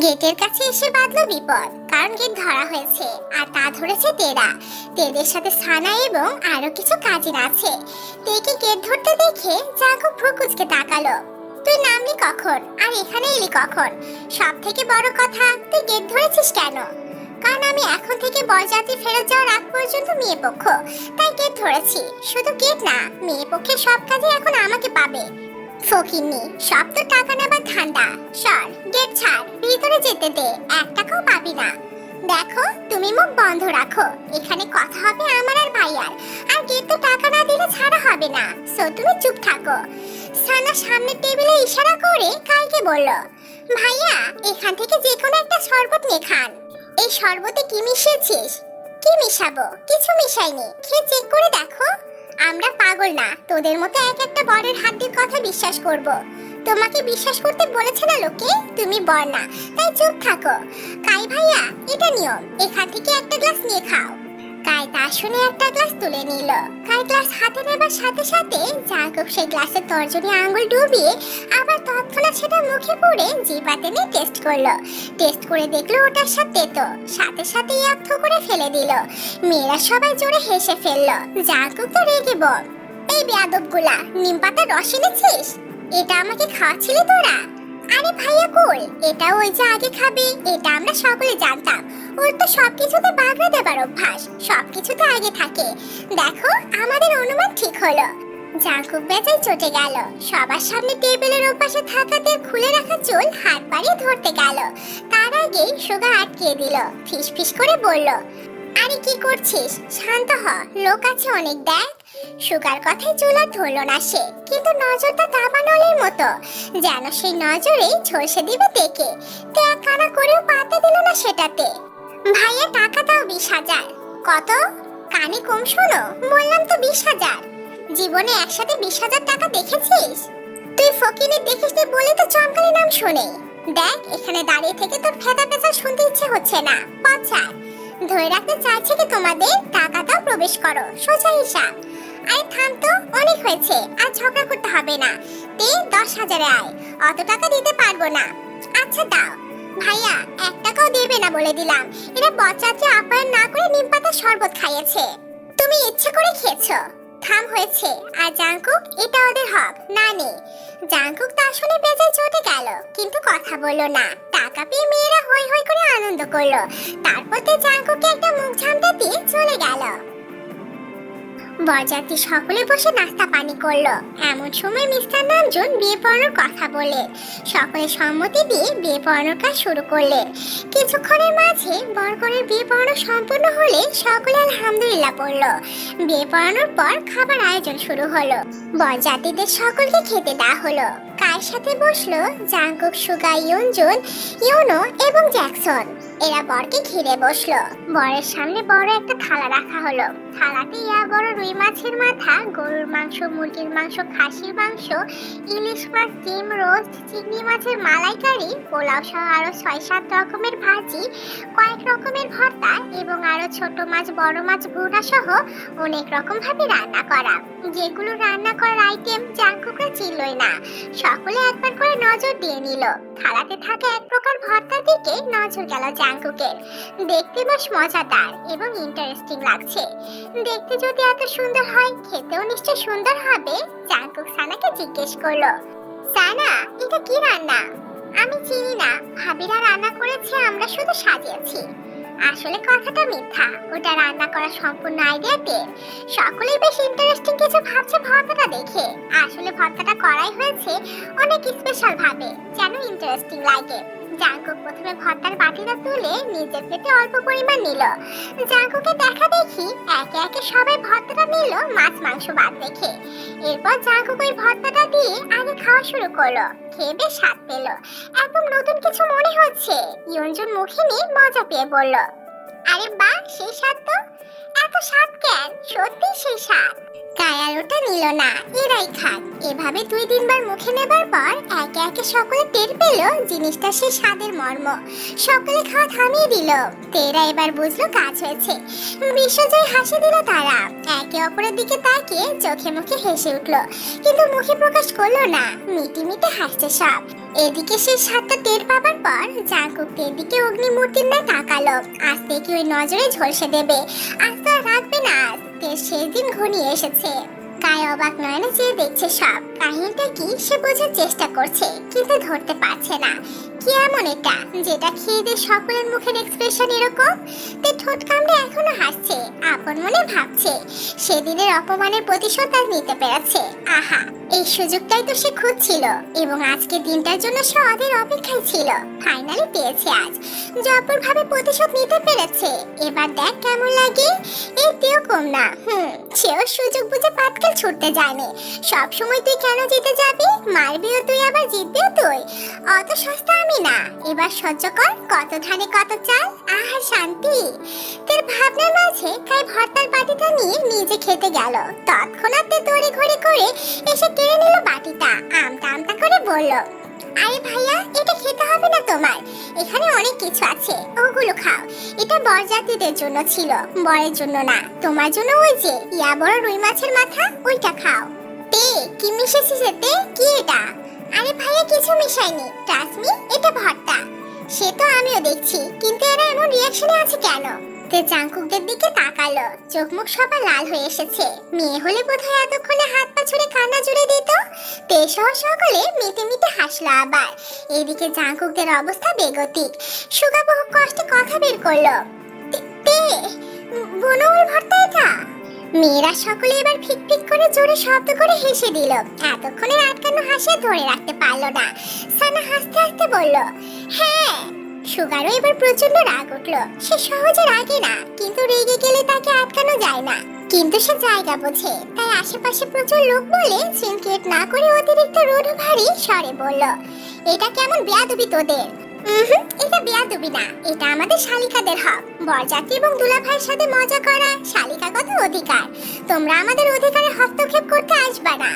গেটের কাছে এসে বাঁধলো বিপদ, কারণ গেট ধরা হয়েছে, আর তা ধরেছে তেরা। তেদের সাথে সানা এবং আরও কিছু কাজিন আছে। তেকে গেট ধরতে দেখে জাগো ভ্রুকুচকে তাকালো। তুই নামলি কখন? আর এখানে এলি কখন? সব থেকে বড় কথা, তুই গেট ধরেছিস কেন? কারণ আমি এখন থেকে বরযাত্রী ফেরত যাওয়ার আগ পর্যন্ত মেয়ে পক্ষ। তাই গেট ধরেছি। শুধু গেট না, মেয়ে পক্ষের সব কাজে এখন আমাকে পাবে। ফকিনি সব তো টাকা নেবার ঠান্ডা সর, গেট ছাড় যেতে দে, এক টাকাও পাবি না। দেখো, তুমি মুখ বন্ধ রাখো। এখানে কথা হবে আমার আর ভাইয়ার। আর গেট তো টাকা না দিলে ছাড়া হবে না। সো তুমি চুপ থাকো। সানা সামনের টেবিলে ইশারা করে কাইকে বলল, ভাইয়া, এখান থেকে যে কোনো একটা শরবত নে খান। এই শরবতে কি মিশিয়েছিস? কি মিশাবো? কিছু মিশাইনি। খেয়ে চেক করে দেখো। আমরা পাগল না। তোদের মতো এক একটা বরের হাড্ডির কথা বিশ্বাস করব। তোমাকে বিশ্বাস করতে বলেছে না লোকে? তুমি বর না তাই চুপ থাকো। কাই ভাইয়া, এটা নিয়ম, এখান থেকে একটা গ্লাস নিয়ে খাও। কাই তা শুনে একটা গ্লাস তুলে নিল। কাই গ্লাস হাতে নেবার সাথে সাথে জাকব সেই গ্লাসে তর্জনী আঙ্গুল ডুবিয়ে আবার তৎক্ষণাৎ সেটা মুখে পড়ে জিবাতে নিয়ে টেস্ট করল। টেস্ট করে দেখল ওটার সাথে তো সাথে সাথে ইয়ার্থ করে ফেলে দিল। মেয়েরা সবাই জোরে হেসে ফেলল। জাকব তো রেগে বল। এই বেয়াদবগুলা নিম পাতার রস এনেছিস? এটা আমাকে খাওয়াচ্ছিলি তোরা? আরে ভাইয়া কোল এটা ওই যে আগে খাবে, এটা আমরা সকলে জানতাম। ওর তো সবকিছুতে বাগড়া দেবার অভ্যাস সবকিছুতে আগে থাকে। দেখো, আমাদের অনুমান ঠিক হলো। জাঙ্কুক বেচাই চটে গেল। সবার সামনে টেবিলের ওপাশে থাকাতে খুলে রাখা চুল হাত বাড়িয়ে ধরতে গেল। তার আগেই সুগা আটকিয়ে দিল। ফিস ফিস করে বলল আরে কি করছিস? শান্ত হ, লোক আছে অনেক, দেখ। সুগার কথায় চুল ধরলো না সে, কিন্তু নজরটা দাবানলের মতো। যেন সেই নজরে ঝলসে দিবে দেখে। ত্যাগ কানা করেও পাতা দিল না সেটাতে। ভাইয়া, টাকা দাও বিশ হাজার। কত? কানে কম শোনো, বললাম তো বিশ হাজার। জীবনে একসাথে বিশ হাজার টাকা দেখেছিস? তুই ফকিনি দেখিস নি বলে তো চমকালি নাম শুনে। দেখ, এখানে দাঁড়িয়ে থেকে তোর ফেদা পেঁচা শুনতে ইচ্ছে হচ্ছে না। পচার। ধরে রাখতে চাইছে কি তোমাদের? কাকাতাও প্রবেশ করো, সোজা হিসাব। আরে থাম তো, অনেক হয়েছে, আর ঝগড়া করতে হবে না। তে দশ হাজারে আয়, অত টাকা দিতে পারব না। আচ্ছা দাও। ভাইয়া, এক টাকাও দেবে না বলে দিলাম। এরা বচাতে আপ্যায়ন না করে নিম পাতা শরবত খাইয়েছে। তুমি ইচ্ছে করে খেয়েছো। থাম হয়েছে। আর জাংকুক, এটা ওদের হক, না নে জাংকুক তা শুনে বেজায় চটে গেল, কিন্তু কথা বলল না। টাকা পেয়ে মেয়েরা হই হই করে আনন্দ করল। তারপর তো জাংকুকে একটা মুখ ঝামটা দিয়ে চলে গেল। বরযাত্রী সকলে বসে নাস্তা পানি করল। এমন সময় মিস্টার নামজন বিয়ে পড়ানোর কথা বলে। সকলে সম্মতি দিয়ে বিয়ে পড়ানোর কাজ শুরু করলে। কিছুক্ষণের মাঝে বরকনের বিয়ে পড়ানো সম্পূর্ণ হলে সকলে আলহামদুলিল্লাহ পড়ল। বিয়ে পড়ানোর পর খাবার আয়োজন শুরু হলো। বরযাত্রীদের সকলকে খেতে দেওয়া হলো। কার সাথে বসল? জাংকুক সুগা ইয়নজুন ইউনো এবং জ্যাকসন। এরা বরকে ঘিরে বসল। বরের সামনে বড় একটা থালা রাখা হলো। থালাতে ইয়া বড় রুই মাছের মাথা, গরুর মাংস, মুরগির মাংস, খাসির মাংস, ইলিশ মাছ, ডিম, রোস্ট, চিংড়ি মাছের মালাইকারি, পোলাও সহ আরও ছয় সাত রকমের ভাজি, কয়েক রকমের ভর্তা এবং আরও ছোট মাছ, বড় মাছ, ভুনা সহ অনেক রকমভাবে রান্না করা। যেগুলো রান্না করার আইটেম জাঙ্কুকরা চিনলই না। সকলে একবার করে নজর দিয়ে নিল। থালাতে থাকা এক প্রকার ভর্তার দিকে নজর গেল জাঙ্কুকের দেখতে বেশ মজাদার এবং ইন্টারেস্টিং লাগছে। দেখতে যদি এত সুন্দর হয়, খেতেও নিশ্চয় সুন্দর হবে জাঙ্কুক সানাকে জিজ্ঞেস করল। সানা, এটা কি রান্না? আমি চিনি না। ভাবিরা রান্না করেছে, আমরা শুধু সাজিয়েছি। আসলে কথাটা মিথ্যা। ওটা রান্না করা সম্পূর্ণ আইডিয়া তেল সকলেই বেশ ইন্টারেস্টিং কিছু ভাবছে ভর্তাটা দেখে। আসলে ভর্তাটা করাই হয়েছে অনেক স্পেশাল ভাবে। যেন ইন্টারেস্টিং লাগে। জাঙ্কুক প্রথমে ভর্তার বাটিটা তুলে নিজের পেটে অল্প পরিমাণ নিল। জাঙ্কুকে দেখা দেখি একে একে সবাই ভর্তাটা নিল, মাছ, মাংস বাদ রেখে এরপর জাঙ্কুক ওই ভর্তাটা দিয়ে আগে খাওয়া শুরু করল, খেয়ে বেশ স্বাদ পেল। একদম নতুন কিছু মনে হচ্ছে ইয়ঞ্জন মুখে নিয়ে মজা পেয়ে বলল, আরে বাহ, সেই স্বাদ তো। এত স্বাদ কেন? সত্যি সেই স্বাদ। কায়ার ওটা নিল না, এরাই খাক এভাবে দুই তিনবার মুখে নেবার পর একে একে সকলে টের পেল জিনিসটা সে স্বাদের মর্ম। সকলে খাওয়া থামিয়ে দিল। তেরা এবার বুঝলো কাজ হয়েছে। বিশ্বজয় হাসি দিল তারা। একে অপরের দিকে তাকিয়ে চোখে মুখে হেসে উঠল। কিন্তু মুখে প্রকাশ করল না, মিটি মিটি হাসছে সব। এদিকে সে সাতটা টের পাবার পর জাঙ্কুক এদিকে অগ্নিমূর্তির ন্যায় তাকালো। আজ থেকে ওই নজরে ঝলসে দেবে। আজ তো রাখবে না শেষ দিন ঘনিয়ে এসেছে। কায় অবাক নয়নে চেয়ে দেখছে সব। কাহিনীটা কি সে বোঝার চেষ্টা করছে, কিন্তু ধরতে পারছে না। কি এমন এটা? যেটা খেয়ে দিয়ে সকলের মুখের এক্সপ্রেশন এরকম? তে ঠোঁট কামড়ে এখনও হাসছে, আপন মনে ভাবছে, সেদিনের অপমানের প্রতিশোধ আজ নিতে পেরেছে। আহা, এই সুযোগটাই তো সে খুঁজছিল, এবং আজকে দিনটার জন্য সে অধীর অপেক্ষায় ছিল। ফাইনালি পেয়েছে আজ জব্বর ভাবে প্রতিশোধ নিতে পেরেছে। এবার দেখ কেমন লাগে। এতেও কম না, হুম, সেও সুযোগ বুঝে পাতকাল ছুটতে জানে সব সময় তুই কেন জিতে যাবি? মারবিও তুই, আবার জিতবিও তুই। অত সস্তা আমি না। এবার সহ্য কর কত ধানে কত চাল আহা শান্তি। তোর ভাবনার মাঝে কাই ভর্তার বাটিটা নিয়ে নিজে খেতে গেল। তৎক্ষণাৎ তড়ি ঘড়ি করে এসে কেড়ে নিল বাটিটা। আমতা আমতা করে বলল, আরে ভাইয়া, এটা খেতে হবে না তোমার। এখানে অনেক কিছু আছে, ওগুলো খাও। এটা বরযাত্রীদের জন্য ছিল, বরের জন্য না। তোমার জন্য ওই যে, ইয়া বড় রুই মাছের মাথা, ওইটা খাও। তে কি মিশেছিস এতে কি এটা? আরে ভাইয়া, কিছু মিশাইনি ট্রাস্ট মি এটা ভর্তা। সে তো আমিও দেখছি, কিন্তু এরা এমন রিয়াকশনে আছে কেন? তে চাঙ্কুকদের দিকে তাকালো। চোখ মুখ সবার লাল হয়ে এসেছে। মেয়ে হলে বোধহয় এতক্ষণে হাত পা ছুড়ে কান্না জুড়ে দিত। তে সহ সকলে মিটে মিটে হাসলো আবার। এদিকে জাঙ্কুকদের অবস্থা বেগতিক। সুগা বহু কষ্টে কথা বের করল। তে- তে ভর্তা এটা? মেয়েরা সকলে এবার ফিক ফিক করে জোরে শব্দ করে হেসে দিল। এতক্ষণে আটকানো হাসি ধরে রাখতে পারল না। সানা হাসতে হাসতে বলল হ্যাঁ। সুগারও এবার প্রচণ্ড রাগ উঠল। সে সহজে রাগে না, কিন্তু রেগে গেলে তাকে আটকানো যায় না। কিন্তু সে জায়গা বোঝে, তাই আশেপাশে প্রচুর লোক বলে সিনক্রিয়েট না করে অতিরিক্ত রোড ভারী স্বরে বলল, এটা কেমন বেয়াদবি তোদের? এটা বেয়াদবি না। এটা আমাদের শালিকাদের হক। বরযাত্রী এবং দুলাভাইয়ের সাথে মজা করা শালিকাগত অধিকার। তোমরা আমাদের অধিকারে হস্তক্ষেপ করতে আসবা না।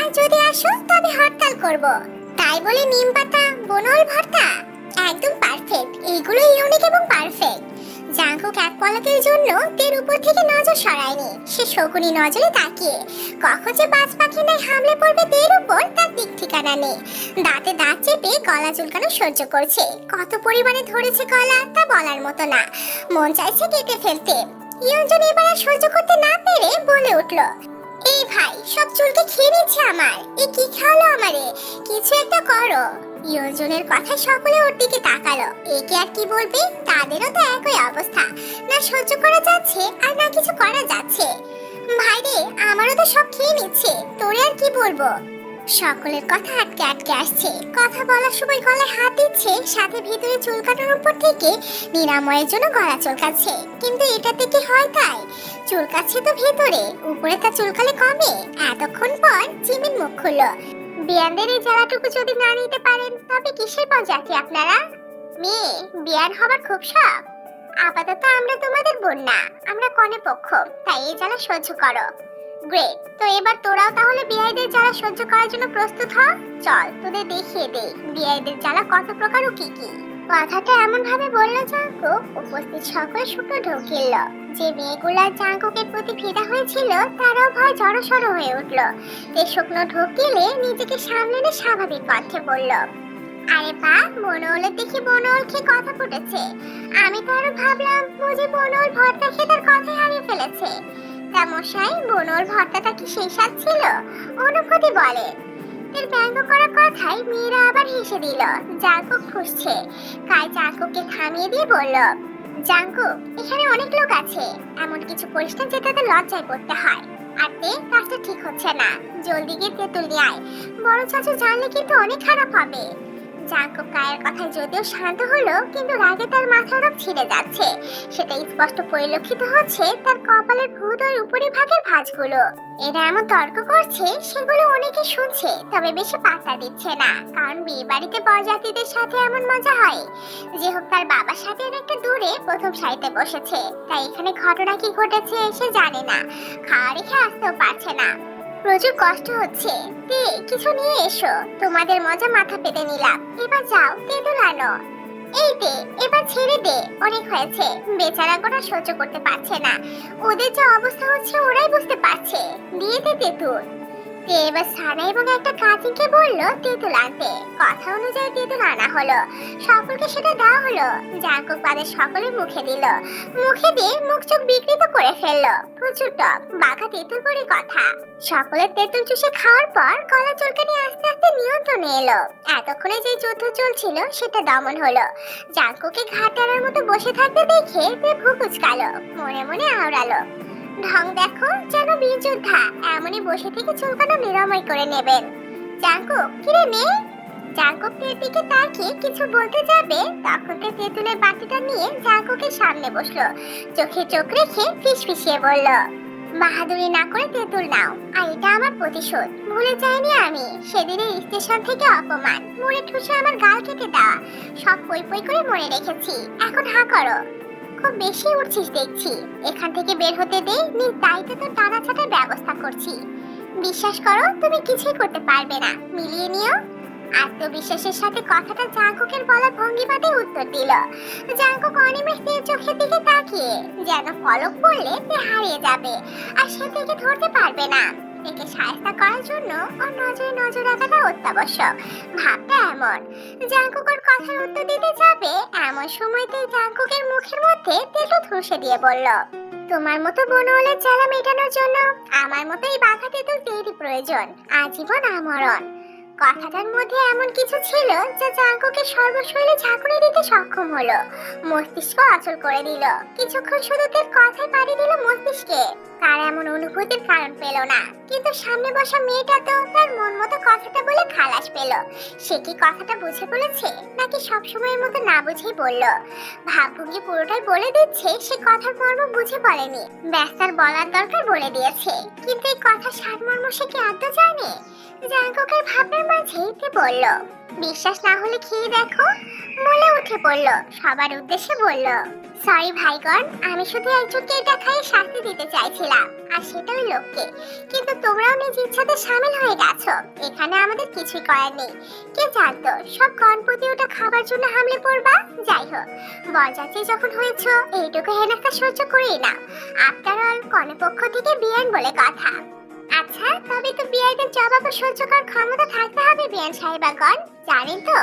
আর যদি আসো, তবে হরতাল করব। তাই বলে নিম পাতা, বনল ভর্তা? একদম পারফেক্ট এইগুলো ইউনিক এবং পারফেক্ট জাঙ্কুক এক পলকের জন্য তের উপর থেকে নজর সরায়নি। সে শকুনি নজরে তাকিয়ে, কখন যে বাজ পাখি নাই হামলে পড়বে তের উপর তার দিক ঠিকানা নেই। দাঁতে দাঁত চেপে গলা চুলকানো সহ্য করছে। কত পরিমাণে ধরেছে গলা তা বলার মতো না। মন চাইছে কেটে ফেলতে। ইয়ঞ্জন এবার আর সহ্য করতে না পেরে বলে উঠল, এই ভাই, সব চুলকে খেয়ে নিচ্ছে আমার। এ কি খাওয়ালো আমারে কিছু একটা করো। ইয়জনের কথা সকলে ওর দিকে তাকালো। একে আর কি বলবে? তাদেরও তো একই অবস্থা। না সহ্য করা যাচ্ছে আর না কিছু করা যাচ্ছে। ভাইরে, আমারও তো সব খেয়ে নিচ্ছে। তোরে আর কি বলব? সকলের কথা আটকে আটকে আসছে। কথা বলার সময় গলায় হাত দিচ্ছে, সাথে ভিতরে চুল কাটার উপর থেকে নিরাময়ের জন্য গলা চুলকাচ্ছে। কিন্তু এটাতে কি হয় তাই? চুলকাচ্ছে তো ভেতরে, উপরে তা চুলকালে কমে। এতক্ষণ পর জিমিন মুখ খুললো। বিয়ানদের এই জ্বালাটুকু যদি না নিতে পারেন, তবে কিসের প্রজাতি আপনারা? মেয়ে, বিয়ান হবার খুব শখ। আপাতত আমরা তোমাদের বোন না, আমরা কনে পক্ষ, তাই এই জ্বালা সহ্য করো। গ্রেট তো এবার তোরাও তাহলে বিয়াইদের জ্বালা সহ্য করার জন্য প্রস্তুত হ। চল, তোদের দেখিয়ে দে বিয়াইদের জ্বালা কত প্রকার ও কি কি। কথাটা এমন ভাবে বলল জাঙ্কুক উপস্থিত সকলে শুকনো ঢোকিল যে মেয়েগুলা জাঙ্কুকের প্রতি ফিদা হয়েছিল, তারাও ভয় জড়সড় হয়ে উঠল। তে শুকনো ঢোকিলে নিজেকে সামলে স্বাভাবিক কণ্ঠে বলল, আরে বা, বনৌলের দেখি বনৌল খেয়ে কথা ফুটেছে। আমি তো আরও ভাবলাম বুঝি বনৌল ভর্তা খেয়ে তার কথাই হারিয়ে ফেলেছে। তা মশাই, বনৌল ভর্তাটা কি সেই ছিল? অনুভূতি বলে। এর ব্যঙ্গ করা কথাই মেয়েরা আবার হেসে দিল। জাঙ্কুক ফুসছে কাই জাঙ্কুককে থামিয়ে দিয়ে বলল, জাঙ্কু, এখানে অনেক লোক আছে। এমন কিছু করিস না লজ্জায় পড়তে হয়। আর তে, কাজটা ঠিক হচ্ছে না। জলদি গিয়ে তেঁতুল নিয়ে আয়। বড় চাচু জানলে কিন্তু অনেক খারাপ হবে। জাঙ্কুক কায়ের কথায় যদিও শান্ত হলো, কিন্তু রাগে তার মাথার রোগ ছিঁড়ে যাচ্ছে। সেটা স্পষ্ট পরিলক্ষিত হচ্ছে তার কপালের ভূত ওই উপরি ভাগের ভাঁজগুলো। এরা এমন তর্ক করছে, সেগুলো অনেকে শুনছে, তবে বেশি পাত্তা দিচ্ছে না, কারণ বিয়ে বাড়িতে বরযাত্রীদের সাথে এমন মজা হয়। যে হোক তার বাবার সাথে অনেকটা দূরে প্রথম সারিতে বসেছে, তাই এখানে ঘটনা কি ঘটেছে সে জানে না। খাওয়া রেখে আসতেও পারছে না। প্রচুর কষ্ট হচ্ছে। দে কিছু নিয়ে এসো। তোমাদের মজা মাথা পেতে নিলাম। এবার যাও, তেঁতুল আনো। এই দে এবার ছেড়ে দে। অনেক হয়েছে। বেচারা গোটা সহ্য করতে পারছে না। ওদের যে অবস্থা হচ্ছে, ওরাই বুঝতে পারছে। দিয়ে দে তেঁতুল। তে এবার সানা এবং একটা কাজিনকে বলল, তেঁতুল আনতে। কথা অনুযায়ী তেঁতুল আনা হলো। সকলকে সেটা দেওয়া হলো। জাঙ্কুক বাদের সকলে মুখে দিল। মুখে দিয়ে মুখ চোখ বিকৃত করে ফেলল। প্রচুর টক বাঘা তেঁতুল পরে কথা। সকলের তেঁতুল চুষে খাওয়ার পর গলা চুলকানি আস্তে আস্তে নিয়ন্ত্রণে এলো। এতক্ষণে যে যুদ্ধ চলছিল, সেটা দমন হলো। জাঙ্কুকে ঘাট টানার মতো বসে থাকতে দেখে তে ভুকুচকালো মনে মনে আওড়ালো ঢং দেখো যেন বীর যোদ্ধা এমনই বসে থেকে চুলকানো নিরাময় করে নেবেন। জাঙ্কুক, কিরে মেয়ে? জাঙ্কুক তের দিকে তাকিয়ে কিছু বলতে যাবে, তখন তে তেঁতুলের বাটিটা নিয়ে জাঙ্কুকের সামনে বসল। চোখে চোখ রেখে ফিস ফিসিয়ে বলল, বাহাদুরি না করে তেঁতুল নাও, আর এটা আমার প্রতিশোধ। ভুলে যাইনি আমি, সেদিনের স্টেশন থেকে অপমান। মরে ঠুসে আমার গাল কেটে দেওয়া। সব পই পই করে মনে রেখেছি। এখন হা করো। খুব বেশি উঠছিস দেখছি। এখান থেকে বের হতে দে, নিজ দায়িত্বে তোর টানা ছাটার ব্যবস্থা করছি। বিশ্বাস করো, তুমি কিছুই করতে পারবে না। মিলিয়ে নিও। আত্মবিশ্বাসের সাথে কথাটা জাঙ্কুকের বলা ভঙ্গিমাতে উত্তর দিল। জাঙ্কুক অনিমেষ দিয়ে চোখের দিকে তাকিয়ে, যেন পলক পড়লে তে হারিয়ে যাবে, আর সে থেকে ধরতে পারবে না। একে সাহায্য করার জন্য ওর নজরে নজর রাখাটা অত্যাবশ্যক। ভাবটা এমন, জাঙ্কুকর কথার উত্তর দিতে যাবে এমন সময়তে জাঙ্কুকের মুখের মধ্যে তেলটা ধসে দিয়ে বলল, তোমার মতো বনওয়ালের জ্বালা মেটানোর জন্য আমার মতো এই বাঘা তেঁতুল তেরই প্রয়োজন। আজীবন আমরণ। কথাটার মধ্যে এমন কিছু ছিল যা জাঙ্কুকে সর্বশৈলে ঝাঁকুনি দিতে সক্ষম হলো। মস্তিষ্ক অচল করে দিল। কিছুক্ষণ শুধু তার কথায় পাড়ি দিল মস্তিষ্কে। তার এমন অনুভূতির কারণ পেল না। কিন্তু সামনে বসা মেয়েটা তো তার মন মতো কথাটা বলে খালাস পেল। সে কি কথাটা বুঝে বলেছে, নাকি সব সময়ের মতো না বুঝেই বলল? ভাবভঙ্গি পুরোটাই বলে দিচ্ছে, সে কথার মর্ম বুঝে বলেনি। ব্যস্তার বলার দরকার বলে দিয়েছে। কিন্তু এই কথা সারমর্ম সে কি আদৌ জানে? জাঙ্কুকের ভাবনার মাঝে তে বলল, বিশ্বাস না হলে খেয়ে দেখো। বলে উঠে পড়ল, সবার উদ্দেশ্যে বলল, সরি ভাইগণ, আমি শুধু একজনকে এটা খাইয়ে শাস্তি দিতে চাইছিলাম, আর সেটা ওই লোককে। কিন্তু তোমরাও নিজ ইচ্ছাতে সামিল হয়ে গেছো, এখানে আমাদের কিছুই করার নেই। কে জানতো, সব গণপতি ওটা খাবার জন্য হামলে পড়বা? যাই হোক, বরযাত্রী যখন হয়েছ, এইটুকু হেনাস্তা সহ্য করেই না আফটার অল থেকে বিয়ান বলে কথা। আচ্ছা তবে তো জবাব ক্ষমতা থাকতে হবে সাহেবাগণ। জানেন তো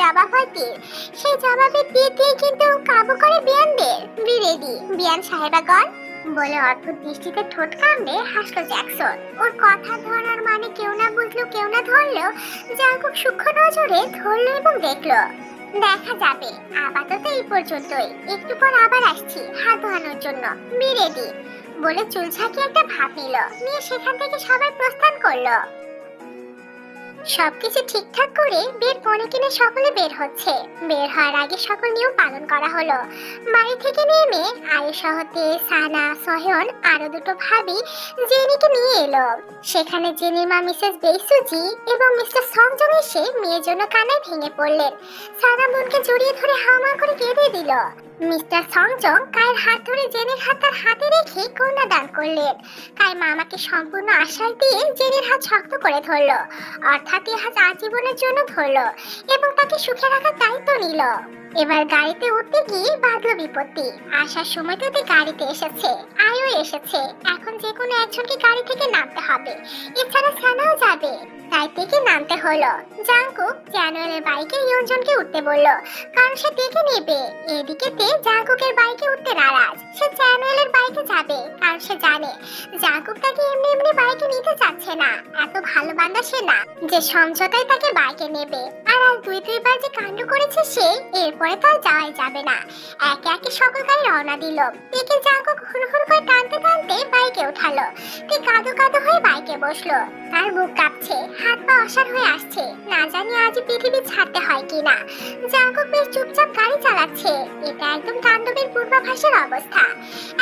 জবাব হয় তীর সেই জবাবে তীর দিয়ে কিন্তু কাবু করে বিরেডি সাহেবাগণ। বলে অদ্ভুত দৃষ্টিতে ঠোঁট কামড়ে হাসলো জ্যাকসন। ওর কথা ধরার মানে কেউ না বুঝলো, কেউ না ধরলো যা খুব সূক্ষ্ম নজরে ধরলো এবং দেখল। দেখা যাবে, আপাতত এই পর্যন্তই। একটু পর আবার আসছি, হাত ধোয়ানোর জন্য। বিরেডি বলে চুল ঝাঁকিয়ে একটা ভাব নিল। নিয়ে সেখান থেকে সবাই প্রস্থান করল। সবকিছু ঠিকঠাক করে বের পনে কিনে সকলে বের হচ্ছে। বের হওয়ার আগে সকল নিয়ম পালন করা হলো। বাড়ি থেকে নেমে সহতে সানা সহন আরও দুটো ভাবি জেনিকে নিয়ে এলো। সেখানে জেনির মা মিসেস বেসুজি এবং মিস্টার সংজম এসে মেয়ের জন্য কানায় ভেঙে পড়লেন। সানা বোনকে জড়িয়ে ধরে হাওয়া করে কেঁদে দিল। মিস্টার সংজম কায়ের হাত ধরে জেনের হাত তার হাতে রেখে কন্যা দান করলেন। কায় মামাকে সম্পূর্ণ আশ্বাস দিয়ে জেনের হাত শক্ত করে ধরলো, অর্থাৎ এই হাত আজীবনের জন্য ধরলো এবং তাকে সুখে রাখার দায়িত্ব নিল। এবার গাড়িতে উঠতে গিয়ে বাঁধলো বিপত্তি। আসার গাড়িতে এসেছে আয়ও এসেছে। এখন যে কোনো একজনকে গাড়ি থেকে নামতে হবে, এছাড়া সানাও যাবে। তাই থেকে নামতে হলো। জাঙ্কুক জ্যানুয়ালের বাইকে ইয়নজনকে উঠতে বলল, কারণ সে দেখে নেবে। এদিকে জাঙ্কুকের বাইকে উঠতে নারাজ। সে চ্যানুয়েলের বাইকে যাবে, কারণ সে জানে জাঙ্কুক তাকে এমনি এমনি বাইকে নিতে চাচ্ছে না। এত ভালো বান্দা সে না যে সমঝোতায় তাকে বাইকে নেবে। আর আজ দুই দুইবার যে কাণ্ড করেছে সে এর পরে তো আর যাওয়াই যাবে না। একে একে সকল গাড়ি রওনা দিল। দেখে জাগো ঘুর ঘুর করে টানতে টানতে বাইকে উঠালো। তে কাদো কাদো হয়ে বাইকে বসল। তার বুক কাঁপছে, হাত পা অসার হয়ে আসছে। না জানি আজ পৃথিবী ছাড়তে হয় কিনা। জাগো বেশ চুপচাপ গাড়ি চালাচ্ছে। এটা একদম তাণ্ডবের পূর্বাভাসের অবস্থা।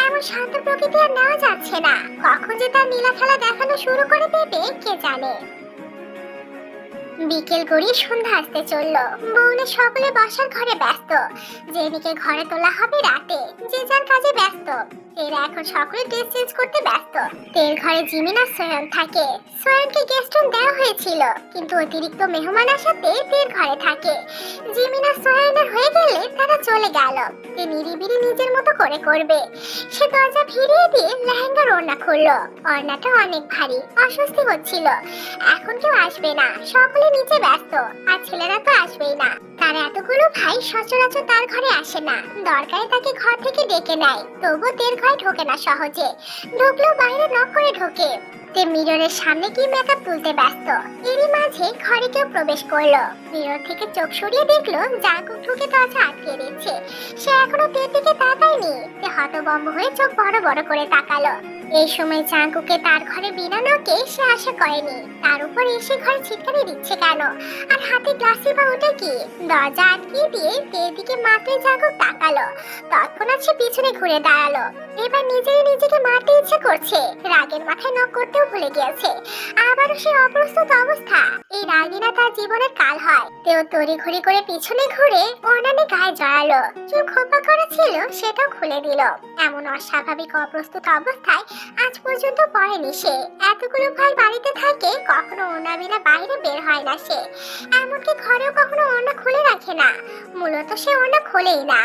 এমন শান্ত প্রকৃতি আর নেওয়া যাচ্ছে না। কখন যে তার নীলা খেলা দেখানো শুরু করে দেবে, কে জানে? বিকেল গড়িয়ে সন্ধ্যা আসতে চলল। বউলে সকলে বসার ঘরে ব্যস্ত। যেদিকে ঘরে তোলা হবে রাতে, যে যার কাজে ব্যস্ত। এরা এখন সকলে ড্রেস চেঞ্জ করতে ব্যস্ত। তের ঘরে জিমিন আর সোয়ন থাকে। সোয়নকে গেস্ট রুম দেওয়া হয়েছিল, কিন্তু অতিরিক্ত মেহমান আসাতে তের ঘরে থাকে। জিমিন আর সোয়নের হয়ে গেলে তারা চলে গেল। তে নিরিবিরি নিজের মতো করে করবে। সে দরজা ফিরিয়ে দিয়ে লেহেঙ্গার ওড়না খুললো ওড়নাটা অনেক ভারী, অস্বস্তি হচ্ছিল। এখন কেউ আসবে না, সকলে নিচে ব্যস্ত, আর ছেলেরা তো আসবেই না। তার এতগুলো ভাই সচরাচর তার ঘরে আসে না। দরকারে তাকে ঘর থেকে ডেকে নেয় তবু তের ঘরে ঢোকে না সহজে? ঢুকলেও বাইরে নক করে ঢোকে। মিররের সামনে গিয়ে মেকআপ তুলতে ব্যস্ত। এরই মাঝে ঘরে কেউ প্রবেশ করল। মিরর থেকে চোখ সরিয়ে দেখল ঢুকে দরজা আটকে দিচ্ছে সে এখনও তের দিকে তাকায়নি। হতবম্ব হয়ে চোখ বড় বড় করে তাকালো। এই সময় চাঙ্কুকে তার ঘরে বিনা নকে সে আশা করেনি। তার উপর এসে ঘরে ছিটকানি দিচ্ছে কেন? আর হাতে গ্লাসি বা ওটা কি? দরজা আটকিয়ে দিয়ে তের দিকে মাত্রে জাগুক তাকালো। তৎক্ষণাৎ সে পিছনে ঘুরে দাঁড়াল। এবার নিজেই নিজেকে মারতে ইচ্ছে করছে। রাগের মাথায় নক করতেও ভুলে গিয়েছে। আবারও সে অপ্রস্তুত অবস্থা। এই রাগিনা তার জীবনের কাল হয়। তেও তড়ি ঘড়ি করে পিছনে ঘুরে ওনানে গায়ে জড়ালো। চুল খোপা করা ছিল, সেটাও খুলে দিল। এমন অস্বাভাবিক অপ্রস্তুত অবস্থায় আজ পর্যন্ত পড়েনি সে। এতগুলো ভাই বাড়িতে থাকে, কখনো ওনা বিনা বাইরে বের হয় না সে। এমনকি ঘরেও কখনো ওনা খুলে রাখে না। মূলত সে ওনা খোলেই না।